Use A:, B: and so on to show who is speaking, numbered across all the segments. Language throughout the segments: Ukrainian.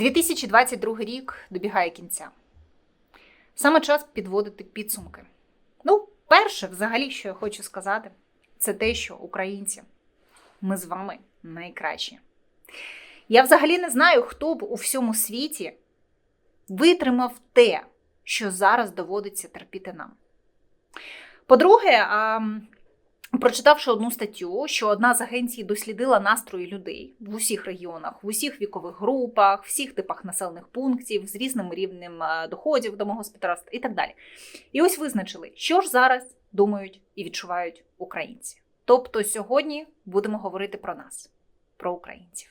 A: 2022 рік добігає кінця. Саме час підводити підсумки. Ну, перше, взагалі, що я хочу сказати, це те, що українці, ми з вами найкращі. Я взагалі не знаю, хто б у всьому світі витримав те, що зараз доводиться терпіти нам. По-друге, прочитавши одну статтю, що одна з агенцій дослідила настрої людей в усіх регіонах, в усіх вікових групах, всіх типах населених пунктів, з різним рівнем е, доходів домогосподарств і так далі. І ось визначили, що ж зараз думають і відчувають українці. Тобто сьогодні будемо говорити про нас, про українців.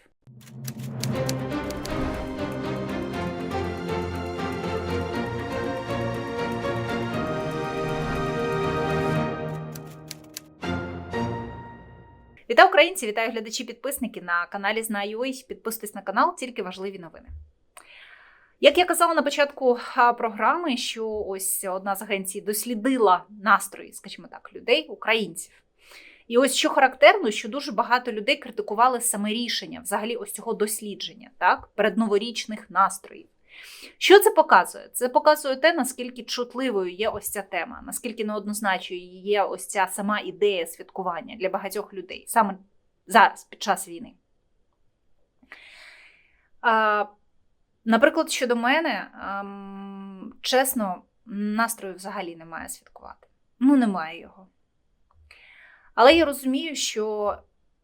A: Вітаю українці! Вітаю глядачі, підписники на каналі Знаю.ua. Підписуйтесь на канал, тільки важливі новини. Як я казала на початку програми, що ось одна з агенцій дослідила настрої, скажімо так, людей, українців. І ось що характерно, що дуже багато людей критикували саме рішення, взагалі, ось цього дослідження, так, передноворічних настроїв. Що це показує? Це показує те, наскільки чутливою є ось ця тема, наскільки неоднозначною є ось ця сама ідея святкування для багатьох людей саме зараз, під час війни. А, Наприклад, щодо мене, ем, чесно, настрою взагалі немає святкувати. Ну, немає його. Але я розумію, що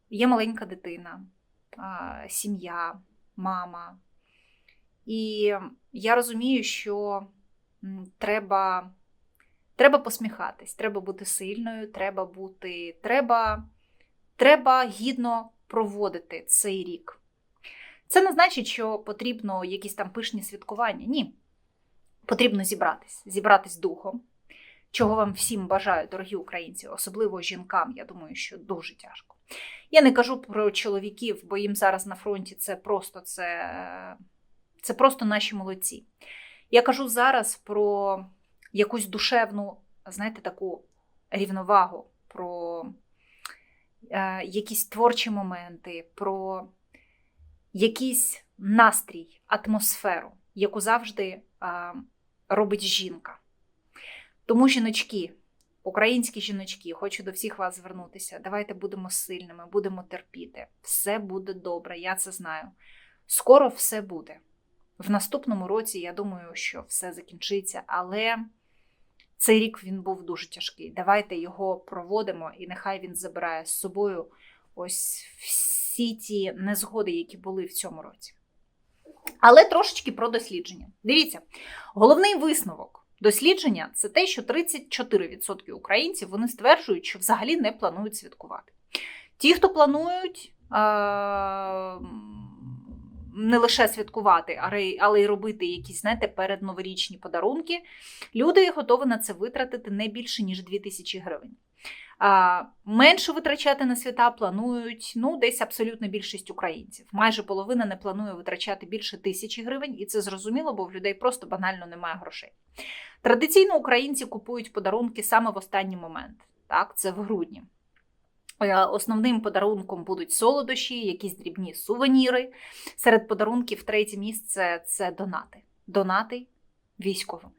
A: є маленька дитина, сім'я, мама. І я розумію, що треба треба посміхатись, треба бути сильною, треба бути, треба, треба гідно проводити цей рік. Це не значить, що потрібно якісь там пишні святкування. Ні. Потрібно зібратись, зібратись духом, чого вам всім бажаю, дорогі українці, особливо жінкам, я думаю, що дуже тяжко. Я не кажу про чоловіків, бо їм зараз на фронті це просто це, це просто наші молодці. Я кажу зараз про якусь душевну, знаєте, таку рівновагу, про е, якісь творчі моменти, про якийсь настрій, атмосферу, яку завжди е, робить жінка. Тому, жіночки, українські жіночки, хочу до всіх вас звернутися. Давайте будемо сильними, будемо терпіти. Все буде добре, я це знаю. Скоро все буде. В наступному році, я думаю, що все закінчиться, але цей рік він був дуже тяжкий. Давайте його проводимо, і нехай він забирає з собою ось всі ті незгоди, які були в цьому році. Але трошечки про дослідження. Дивіться, головний висновок. Дослідження це те, що 34% українців вони стверджують, що взагалі не планують святкувати. Ті, хто планують не лише святкувати, але й робити якісь, знаєте, передноворічні подарунки, люди готові на це витратити не більше, ніж 2000 гривень. А, Менше витрачати на свята планують ну, десь абсолютно більшість українців. Майже половина не планує витрачати більше тисячі гривень, і це зрозуміло, бо в людей просто банально немає грошей. Традиційно українці купують подарунки саме в останній момент. Так, це в грудні. Е, основним подарунком будуть солодощі, якісь дрібні сувеніри. Серед подарунків третє місце це донати. Донати військовим.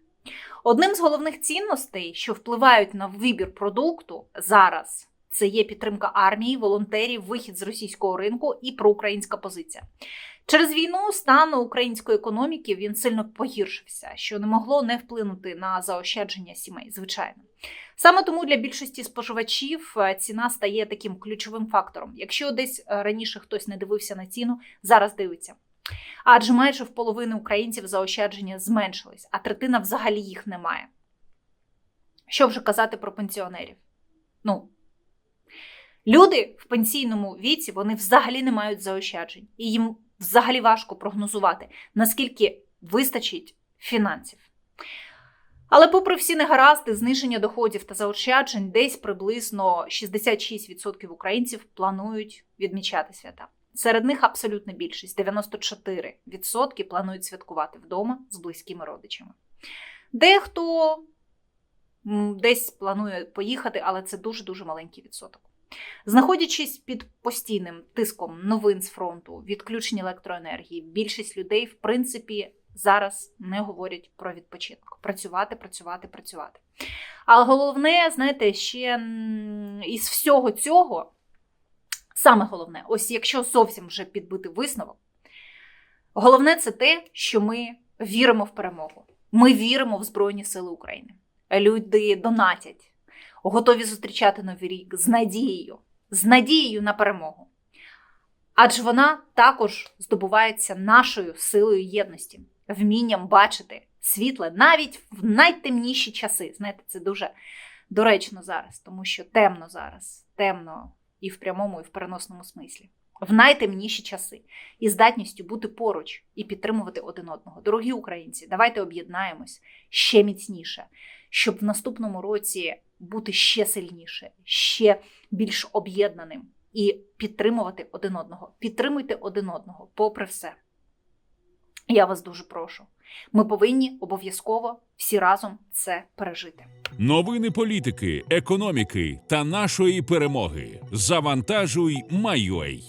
A: Одним з головних цінностей, що впливають на вибір продукту зараз, це є підтримка армії, волонтерів, вихід з російського ринку і проукраїнська позиція. Через війну стан української економіки він сильно погіршився, що не могло не вплинути на заощадження сімей, звичайно. Саме тому для більшості споживачів е, ціна стає таким ключовим фактором. Якщо десь е, раніше хтось не дивився на ціну, зараз дивиться. Адже майже в половини українців заощадження зменшились, а третина взагалі їх немає. Що вже казати про пенсіонерів? Ну, люди в пенсійному віці вони взагалі не мають заощаджень, і їм взагалі важко прогнозувати, наскільки вистачить фінансів. Але, попри всі негаразди, зниження доходів та заощаджень, десь приблизно 66% українців планують відмічати свята. Серед них абсолютна більшість 94% планують святкувати вдома з близькими родичами. Дехто десь планує поїхати, але це дуже-дуже маленький відсоток. Знаходячись під постійним тиском новин з фронту, відключення електроенергії, більшість людей, в принципі, зараз не говорять про відпочинок. Працювати, працювати, працювати. Але головне, знаєте, ще із всього цього, саме головне, ось якщо зовсім вже підбити висновок, головне це те, що ми віримо в перемогу. Ми віримо в Збройні Сили України. Люди донатять, готові зустрічати новий рік з надією, з надією на перемогу. Адже вона також здобувається нашою силою єдності, вмінням бачити світле навіть в найтемніші часи. Знаєте, це дуже доречно зараз, тому що темно зараз, темно і в прямому, і в переносному смислі. В найтемніші часи і здатністю бути поруч і підтримувати один одного. Дорогі українці, давайте об'єднаємось ще міцніше, щоб в наступному році бути ще сильніше, ще більш об'єднаним і підтримувати один одного. Підтримуйте один одного, попри все. Я вас дуже прошу. Ми повинні обов'язково всі разом це пережити.
B: Новини політики, економіки та нашої перемоги. Завантажуй, Майой.